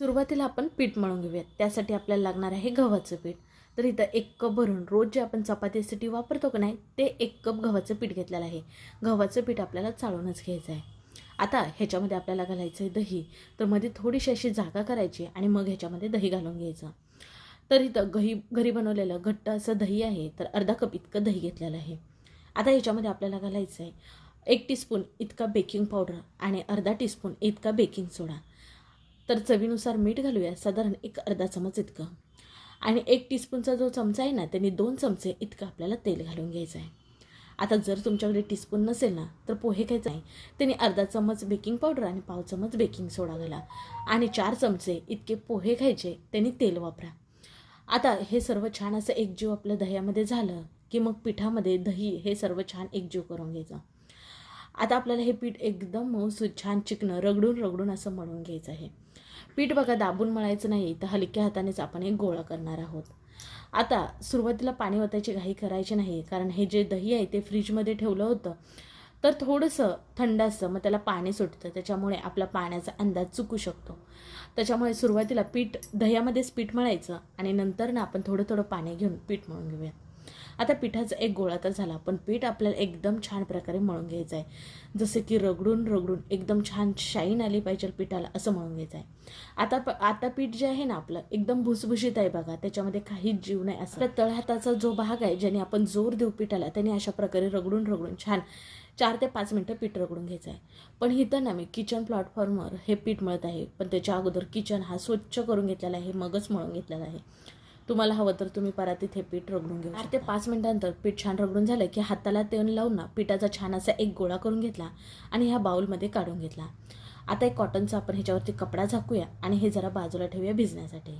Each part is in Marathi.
सुरुवातीला आपण पीठ मळून घेऊयात. त्यासाठी आपल्याला लागणार आहे गव्हाचं पीठ. तर इथं एक कप भरून रोज जे आपण चपातीसाठी वापरतो का नाही ते एक कप गव्हाचं पीठ घेतलेलं आहे. गव्हाचं पीठ आपल्याला चाळूनच घ्यायचं आहे. आता ह्याच्यामध्ये आपल्याला घालायचं आहे दही. तर मध्ये थोडीशी अशी जागा करायची आणि मग ह्याच्यामध्ये दही घालून घ्यायचं. तर इथं गही घरी बनवलेलं घट्ट असं दही आहे. तर अर्धा कप इतकं दही घेतलेलं आहे. आता ह्याच्यामध्ये आपल्याला घालायचं आहे एक टीस्पून इतका बेकिंग पावडर आणि अर्धा टीस्पून इतका बेकिंग सोडा. तर चवीनुसार मीठ घालूया. साधारण एक अर्धा चमच इतकं. आणि एक टीस्पूनचा जो चमचा आहे ना त्यांनी दोन चमचे इतकं आपल्याला तेल घालून घ्यायचं आहे. आता जर तुमच्याकडे टीस्पून नसेल ना तर पोहे खायचं आहे त्यांनी अर्धा चमच बेकिंग पावडर आणि पाव चमच बेकिंग सोडा घाला. आणि चार चमचे इतके पोहे खायचे त्यांनी तेल वापरा. आता हे सर्व छान असं एकजीव आपलं दह्यामध्ये झालं की मग पिठामध्ये दही हे सर्व छान एकजीव करून घ्यायचं. आता आपल्याला हे पीठ एकदम मऊसूत छान चिकनं रगडून रगडून असं मळून घ्यायचं आहे. पीठ बघा दाबून मळायचं नाही. तर हलक्या हातानेच आपण एक गोळा करणार आहोत. आता सुरुवातीला पाणी ओतायची घाई करायची नाही कारण हे जे दही आहे ते फ्रीजमध्ये ठेवलं होतं. तर थोडंसं थंड असतं मग त्याला पाणी सुटतं. त्याच्यामुळे आपला पाण्याचा अंदाज चुकू शकतो. त्याच्यामुळे सुरुवातीला पीठ दह्यामध्येच पीठ मळायचं आणि नंतर ना आपण थोडं थोडं पाणी घेऊन पीठ मळून घेऊया आता पिठाचा एक गोळा तर झाला पण पीठ आपल्याला एकदम छान प्रकारे मळून घ्यायचं आहे जसे की रगडून रगडून एकदम छान शाईन आली पाहिजे पिठाला असं मळून घ्यायचं आहे आता प आता पीठ जे आहे ना आपलं एकदम भुसभुशीत आहे बघा त्याच्यामध्ये काहीच जीव नाही. असं तळहाताचा जो भाग आहे ज्याने आपण जोर देऊ पिठाला त्याने अशा प्रकारे रगडून रगडून छान चार ते पाच मिनटं पीठ रगडून घ्यायचं आहे पण इथं ना मी किचन प्लॅटफॉर्मवर हे पीठ मळत आहे. पण त्याच्या अगोदर किचन हा स्वच्छ करून घेतलेला आहे मगच मळून घेतलेला आहे. तुम्हाला हवं तर तुम्ही परातीत हे पीठ रगडून चार ते पाच मिनिटांतर पीठ छान रगडून झालं की हाताला तेल लावून ना पिठाचा छान असा एक गोळा करून घेतला आणि ह्या बाउलमध्ये काढून घेतला. आता एक कॉटनचा आपण ह्याच्यावरती कपडा झाकूया आणि हे जरा बाजूला ठेवूया भिजण्यासाठी.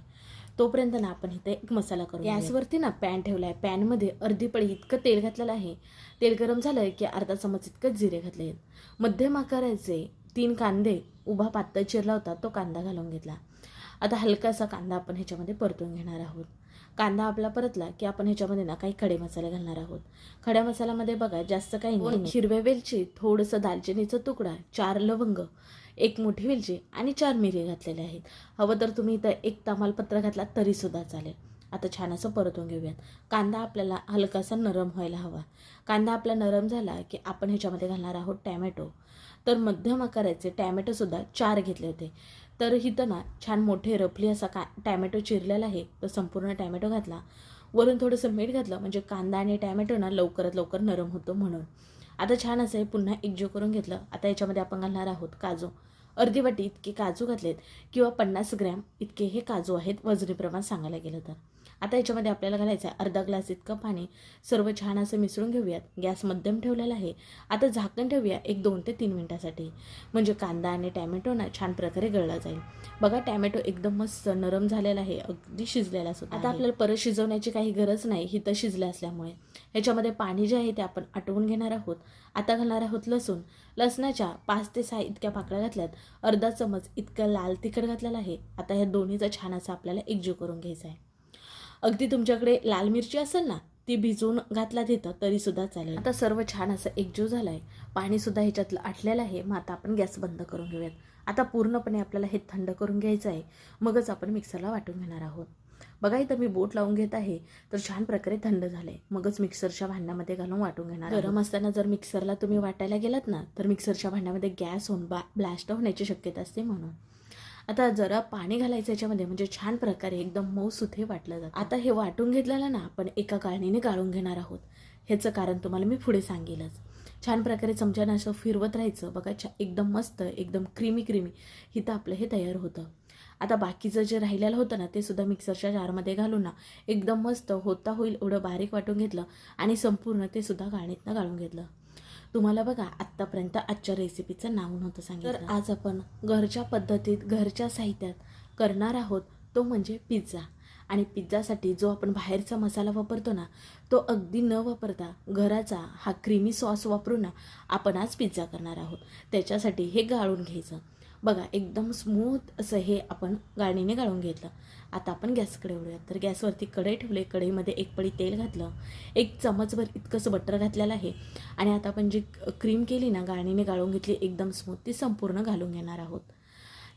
तोपर्यंत ना आपण इथे एक मसाला करू गॅसवरती ना पॅन ठेवला आहे पॅनमध्ये अर्धी पळी इतकं तेल घातलेलं आहे. तेल गरम झालं की अर्धा चमच इतकं जिरे घातले आहेत. मध्यम आकाराचे तीन कांदे उभा पातळ चिरला होता तो कांदा घालून घेतला. आता हलकासा कांदा आपण ह्याच्यामध्ये परतून घेणार आहोत. कांदा आपला परतला की आपण ह्याच्यामध्ये ना काही खडे मसाले घालणार आहोत. खड्या मसाल्यामध्ये बघा जास्त काही नाही. हिरव्या वेलची थोडंसं दालचिनीचा तुकडा चार लवंग एक मोठी वेलची आणि चार मिरी घातलेले आहेत. हवं तर तुम्ही इथं एक तमालपत्र घातला तरीसुद्धा चालेल. आता छान असं परतून घेऊयात. कांदा आपल्याला हलकासा नरम व्हायला हवा. कांदा आपला नरम झाला की आपण ह्याच्यामध्ये घालणार आहोत टॅमॅटो. तर मध्यम आकाराचे टॅमॅटोसुद्धा चार घेतले होते. तर इथं ना छान मोठे रफली असा का टॅमॅटो चिरलेला आहे. तो संपूर्ण टॅमॅटो घातला. वरून थोडंसं मीठ घातलं. म्हणजे कांदा आणि टॅमॅटो ना लवकरात लवकर नरम होतो म्हणून. आता छान असं हे पुन्हा एकजीव करून घेतलं. आता याच्यामध्ये आपण घालणार आहोत काजू. अर्धी वाटी इतके काजू घातलेत. किंवा पन्नास ग्रॅम इतके हे काजू आहेत वजनी प्रमाण सांगायला गेलं तर. आता याच्यामध्ये आपल्याला घालायचं आहे अर्धा ग्लास इतकं पाणी. सर्व छान असं मिसळून घेऊयात. गॅस मध्यम ठेवलेला आहे. आता झाकण ठेवूया एक दोन ते तीन मिनटासाठी. म्हणजे कांदा आणि टॅमॅटो ना छान प्रकारे गळला जाईल. बघा टॅमॅटो एकदम मस्त नरम झालेला आहे. अगदी शिजलेला सुद्धा आता आपल्याला परत शिजवण्याची काही गरज नाही. हिथं शिजलं असल्यामुळे. ह्याच्यामध्ये पाणी जे आहे ते आपण आटवून घेणार आहोत. आता घालणार आहोत लसूण. लसणाच्या पाच ते सहा इतक्या पाकळ्या घातल्यात. अर्धा चमच इतकं लाल तिखट घातलेलं आहे. आता ह्या दोन्हीचा छान असा आपल्याला एकजीव करून घ्यायचा आहे. अगदी तुमच्याकडे लाल मिरची असेल ना ती भिजवून घातला तिथं तरीसुद्धा चालेल. आता सर्व छान असं एकजीव झालं आहे पाणीसुद्धा ह्याच्यातलं आटलेलं आहे. मग आता आपण गॅस बंद करून घेऊयात. आता पूर्णपणे आपल्याला हे थंड करून घ्यायचं आहे. मगच आपण मिक्सरला वाटून घेणार आहोत. बघा इथं मी बोट लावून घेत आहे तर छान प्रकारे थंड झाले मगच मिक्सरच्या भांड्यामध्ये घालून वाटून घेणार गरम असताना जर मिक्सरला तुम्ही वाटायला गेलात ना तर मिक्सरच्या भांड्यामध्ये गॅस होऊन बा ब्लास्ट होण्याची शक्यता असते म्हणून. आता जरा पाणी घालायचं याच्यामध्ये म्हणजे छान प्रकारे एकदम मऊ सुथे वाटलं जातं. आता हे वाटून घेतलेलं ना आपण एका गाळणीने गाळून घेणार आहोत. ह्याचं कारण तुम्हाला मी पुढे सांगेलच. छान प्रकारे चमच्यानं असं फिरवत राहायचं. बघा छा एकदम मस्त एकदम क्रीमी क्रीमी इथं आपलं हे तयार होतं. आता बाकीचं जे राहिलेलं होतं ना ते सुद्धा मिक्सरच्या जारमध्ये घालून ना एकदम मस्त होता होईल एवढं बारीक वाटून घेतलं आणि संपूर्ण ते सुद्धा गाळणीतनं गाळून घेतलं. तुम्हाला बघा आत्तापर्यंत आजच्या रेसिपीचं नाव नव्हतं सांगितलं. तर आज आपण घरच्या पद्धतीत घरच्या साहित्यात करणार आहोत तो म्हणजे पिझ्झा आणि पिझ्झासाठी जो आपण बाहेरचा मसाला वापरतो ना तो अगदी न वापरता घराचा हा क्रीमी सॉस वापरून ना आपण आज पिझ्झा करणार आहोत. त्याच्यासाठी हे गाळून घ्यायचं. बघा एकदम स्मूथ असं हे आपण गाळणीने गाळून घेतलं. आता आपण गॅसकडे वळूयात. तर गॅसवरती कढई ठेवले कढईमध्ये एक पळी तेल घातलं. एक चमचभर इतकंसं बटर घातलेलं आहे. आणि आता आपण जी क्रीम केली ना गाळणीने गाळून घेतली एकदम स्मूथ ती संपूर्ण घालून घेणार आहोत.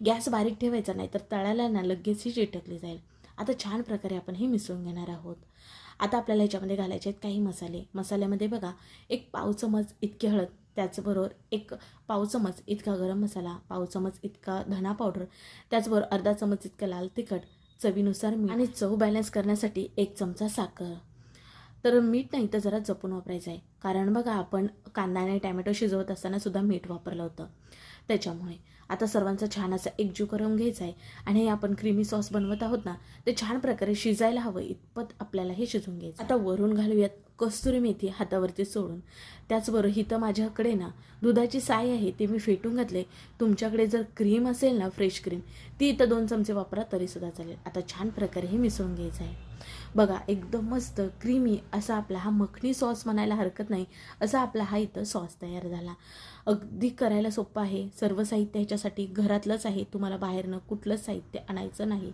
गॅस बारीक ठेवायचा नाही तर तळायला ना लगेच ही चिटकली जाईल. आता छान प्रकारे आपण हे मिसळून घेणार आहोत. आता आपल्याला ह्याच्यामध्ये घालायचे आहेत काही मसाले. मसाल्यामध्ये बघा एक पाव चमच इतकी हळद त्याचबरोबर एक पाव चमच इतका गरम मसाला पाव चमच इतका धना पावडर त्याचबरोबर अर्धा चमच इतका लाल तिखट चवीनुसार मीठ आणि चव बॅलन्स करण्यासाठी एक चमचा साखर. तर मीठ नाही तर जरा जपून वापरायचं आहे. कारण बघा आपण कांदा आणि टॅमॅटो शिजवत असताना सुद्धा मीठ वापरलं होतं. त्याच्यामुळे आता सर्वांचा छान असा एकजीव करून घ्यायचा आहे. आणि हे आपण क्रीमी सॉस बनवत आहोत ना ते छान प्रकारे शिजायला हवं. इतपत आपल्याला हे शिजून घ्यायचं आता वरून घालूयात कस्तुरी मेथी हातावरती सोडून. त्याचबरोबर हिथं माझ्याकडे ना दुधाची साय आहे ती मी फेटून घातले. तुमच्याकडे जर क्रीम असेल ना फ्रेश क्रीम ती इथं दोन चमचे वापरा तरीसुद्धा चालेल. आता छान प्रकारे हे मिसळून घ्यायचं आहे. बघा एकदम मस्त क्रीमी असा आपला हा मखनी सॉस म्हणायला हरकत नाही असा आपला हा इथं सॉस तयार झाला. अगदी करायला सोपं आहे. सर्व साहित्य ह्याच्यासाठी घरातलंच आहे. तुम्हाला बाहेरनं कुठलंच साहित्य आणायचं नाही.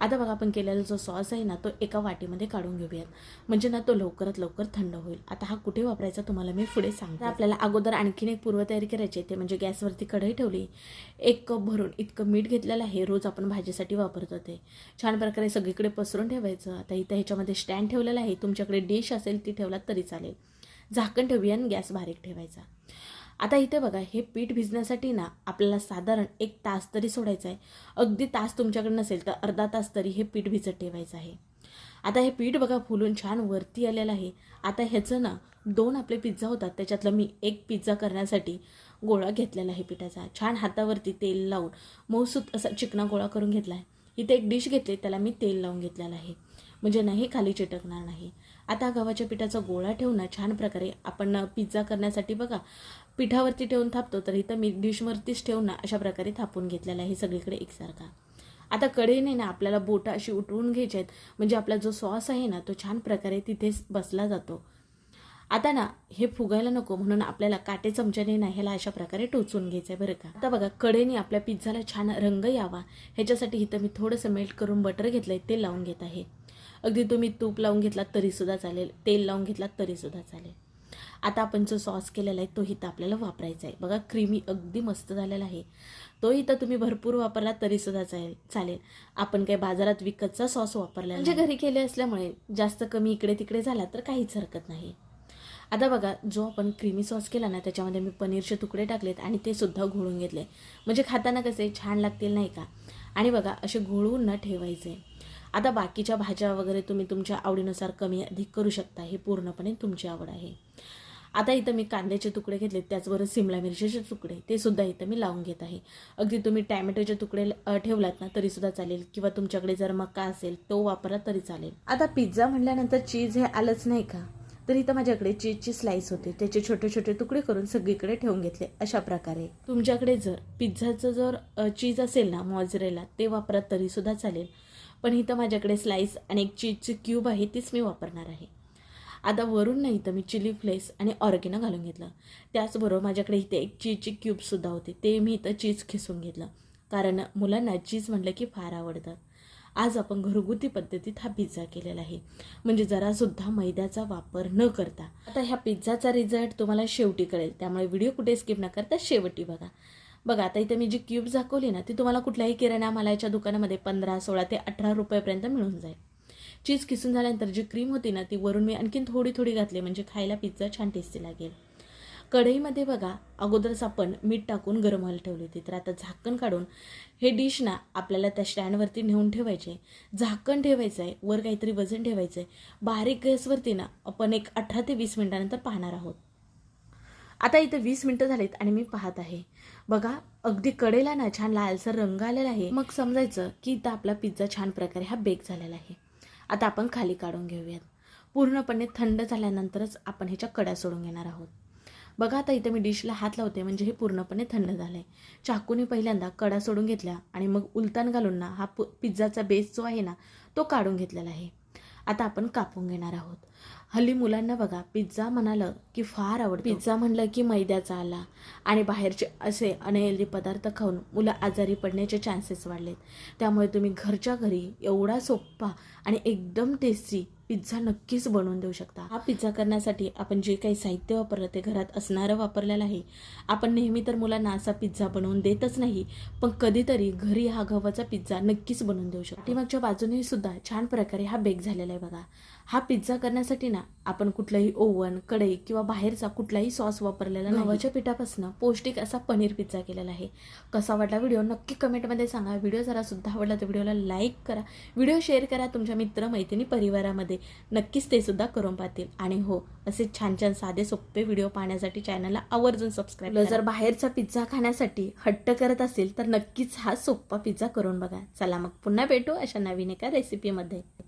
आता बघा आपण केलेला जो सॉस आहे ना तो एका वाटीमध्ये काढून घेऊयात. म्हणजे ना तो लवकरात लवकर थंड होईल. आता हा कुठे वापरायचा तुम्हाला मी पुढे सांगते. आपल्याला अगोदर आणखीन एक पूर्वतयारी करायची ते म्हणजे गॅसवरती कढई ठेवली. एक कप भरून इतकं मीठ घेतलेलं आहे. रोज आपण भाजीसाठी वापरतो ते. छान प्रकारे सगळीकडे पसरून ठेवायचं. आता इथं ह्याच्यामध्ये स्टँड ठेवलेलं आहे. तुमच्याकडे डिश असेल ती ठेवलात तरी चालेल. झाकण ठेवूया आणि गॅस बारीक ठेवायचा. आता इथे बघा हे पीठ भिजण्यासाठी ना आपल्याला साधारण एक तास तरी सोडायचं आहे. अगदी तास तुमच्याकडे नसेल तर अर्धा तास तरी हे पीठ भिजत ठेवायचं आहे. आता हे पीठ बघा फुलून छान वरती आलेलं आहे. आता ह्याचं ना दोन आपले पिझ्झा होतात. त्याच्यातलं मी एक पिझ्झा करण्यासाठी गोळा घेतलेला आहे पिठाचा. छान हातावरती तेल लावून मऊसूत असा चिकना गोळा करून घेतला आहे. इथे एक डिश घेतली त्याला मी तेल लावून घेतलेलं आहे. म्हणजे नाही खाली चिटकणार नाही. आता गव्हाच्या पिठाचा गोळा ठेवून छान प्रकारे आपण पिझ्झा करण्यासाठी बघा पिठावरती ठेवून थापतो तर इथं मी डिशवरतीच ठेवून ना अशा प्रकारे थापून घेतलेला आहे सगळीकडे एकसारखा. आता कडेने ना आपल्याला बोटं अशी उठवून घ्यायची आहेत म्हणजे आपला जो सॉस आहे ना तो छान प्रकारे तिथेच बसला जातो. आता ना हे फुगायला नको म्हणून आपल्याला काटे चमच्याने ना ह्याला अशा प्रकारे टोचून घ्यायचं आहे बरं का. आता बघा कडेने आपल्या पिझ्झाला छान रंग यावा. ह्याच्यासाठी इथं मी थोडंसं मेल्ट करून बटर घेतलं आहे ते लावून घेत आहे. अगदी तुम्ही तूप लावून घेतलात तरीसुद्धा चालेल तेल लावून घेतलात तरीसुद्धा चालेल. आता आपण जो सॉस केलेला आहे तो इथं आपल्याला वापरायचा आहे. बघा क्रीमी अगदी मस्त झालेला आहे. तो इथं तुम्ही भरपूर वापरला तरीसुद्धा चालेल चालेल. आपण काही बाजारात विकतचा सॉस वापरला म्हणजे घरी केले असल्यामुळे जास्त कमी इकडे तिकडे झाला तर काहीच हरकत नाही. आता बघा जो आपण क्रीमी सॉस केला ना त्याच्यामध्ये मी पनीरचे तुकडे टाकलेत आणि ते सुद्धा घोळून घेतले. म्हणजे खाताना कसे छान लागतील नाही का? आणि बघा असे घोळवून न ठेवायचे. आता बाकीच्या भाज्या वगैरे तुम्ही तुमच्या आवडीनुसार कमी अधिक करू शकता हे पूर्णपणे तुमची आवड आहे. आता इथं मी कांद्याचे तुकडे घेतले त्याचबरोबर सिमला मिरचीचे तुकडे ते सुद्धा इथं मी लावून घेत आहे. अगदी तुम्ही टॅमॅटोचे तुकडे ठेवलात ना तरीसुद्धा चालेल किंवा तुमच्याकडे जर मका असेल तो वापरला तरी चालेल. आता पिझ्झा म्हटल्यानंतर चीज हे आलंच नाही का? तर इथं माझ्याकडे चीजची स्लाईस होते त्याचे छोटे छोटे तुकडे करून सगळीकडे ठेवून घेतले अशा प्रकारे. तुमच्याकडे जर पिझ्झाचं जर चीज असेल ना मॉजरेला ते वापरत तरीसुद्धा चालेल. पण इथं माझ्याकडे स्लाईस आणि एक चीजची क्यूब आहे तीच मी वापरणार आहे. आता वरून नाही तर मी चिली फ्लेक्स आणि ऑर्गेनो घालून घेतलं. त्याचबरोबर माझ्याकडे इथे एक चीजची क्यूबसुद्धा होते. ते मी इथं चीज खिसून घेतलं. कारण मुलांना चीज म्हटलं की फार आवडतं. आज आपण घरगुती पद्धतीत हा पिझ्झा केलेला आहे. म्हणजे जरासुद्धा मैद्याचा वापर न करता. आता ह्या पिझ्झाचा रिझल्ट तुम्हाला शेवटी कळेल. त्यामुळे व्हिडिओ कुठे स्किप न करता शेवटी बघा. बघा आता इथं मी जी क्यूब दाखवली ना ती तुम्हाला कुठल्याही किराणा मालाच्या दुकानामध्ये पंधरा सोळा ते अठरा रुपयापर्यंत मिळून जाईल. चीज किसून झाल्यानंतर जी क्रीम होती ना ती वरून मी आणखीन थोडी थोडी घातली म्हणजे खायला पिझ्झा छान टेस्टी लागेल. कढईमध्ये बघा अगोदरच आपण मीठ टाकून गरम व्हायला ठेवली होती. तर आता झाकण काढून हे डिश ना आपल्याला त्या स्टँडवरती नेऊन ठेवायचे. झाकण ठेवायचं आहे वर काहीतरी वजन ठेवायचं आहे. बारीक गॅसवरती ना आपण एक अठरा ते वीस मिनिटानंतर पाहणार आहोत. आता इथं वीस मिनटं झालीत आणि मी पाहत आहे. बघा अगदी कडेला ना छान लालसर रंग आलेला आहे. मग समजायचं की इथं आपला पिझ्झा छान प्रकारे हा बेक झालेला आहे. आता आपण खाली काढून घेऊयात. पूर्णपणे थंड झाल्यानंतरच आपण ह्याच्या कड्या सोडून घेणार आहोत. बघा आता इथं मी डिशला हात लावते म्हणजे हे पूर्णपणे थंड झालं आहे चाकूने पहिल्यांदा कडा सोडून घेतल्या आणि मग उलतान घालून ना हा पु पिझ्झाचा बेस जो आहे ना तो काढून घेतलेला आहे. आता आपण कापून घेणार आहोत. हल्ली मुलांना बघा पिझ्झा म्हणालं की फार आवड पिझ्झा म्हणलं की मैद्याचा आला आणि बाहेरचे असे अनहेल्दी पदार्थ खाऊन मुलं आजारी पडण्याचे चान्सेस वाढलेत. त्यामुळे तुम्ही घरच्या घरी एवढा सोप्पा आणि एकदम टेस्टी पिझ्झा नक्कीच बनवून देऊ शकता. हा पिझ्झा करण्यासाठी आपण जे काही साहित्य वापरलं ते घरात असणारं वापरलेलं आहे. आपण नेहमी तर मुलांना असा पिझ्झा बनवून देतच नाही पण कधीतरी घरी हा गव्हाचा पिझ्झा नक्कीच बनवून देऊ शकतो. पाठीमागच्या बाजूने सुद्धा छान प्रकारे हा बेक झालेला आहे बघा. हा पिझ्झा करण्यासाठी ना आपण कुठलंही ओव्हन कढई किंवा बाहेरचा कुठलाही सॉस वापरलेला. गव्हाच्या पिठापासून पौष्टिक असा पनीर पिझ्झा केलेला आहे. कसा वाटला व्हिडिओ नक्की कमेंटमध्ये सांगा. व्हिडिओ जरा सुद्धा आवडला तर व्हिडिओला लाईक करा. व्हिडिओ शेअर करा तुमच्या मित्र मैत्रिणी परिवारामध्ये. नक्कीच ते सुद्धा करून पाहतील. आणि हो असे छान छान साधे सोपे व्हिडिओ पाहण्यासाठी चॅनलला आवर्जून सबस्क्राईब जर बाहेरचा पिझ्झा खाण्यासाठी हट्ट करत असेल तर नक्कीच हा सोपा पिझ्झा करून बघा. चला मग पुन्हा भेटू अशा नवीन एका रेसिपीमध्ये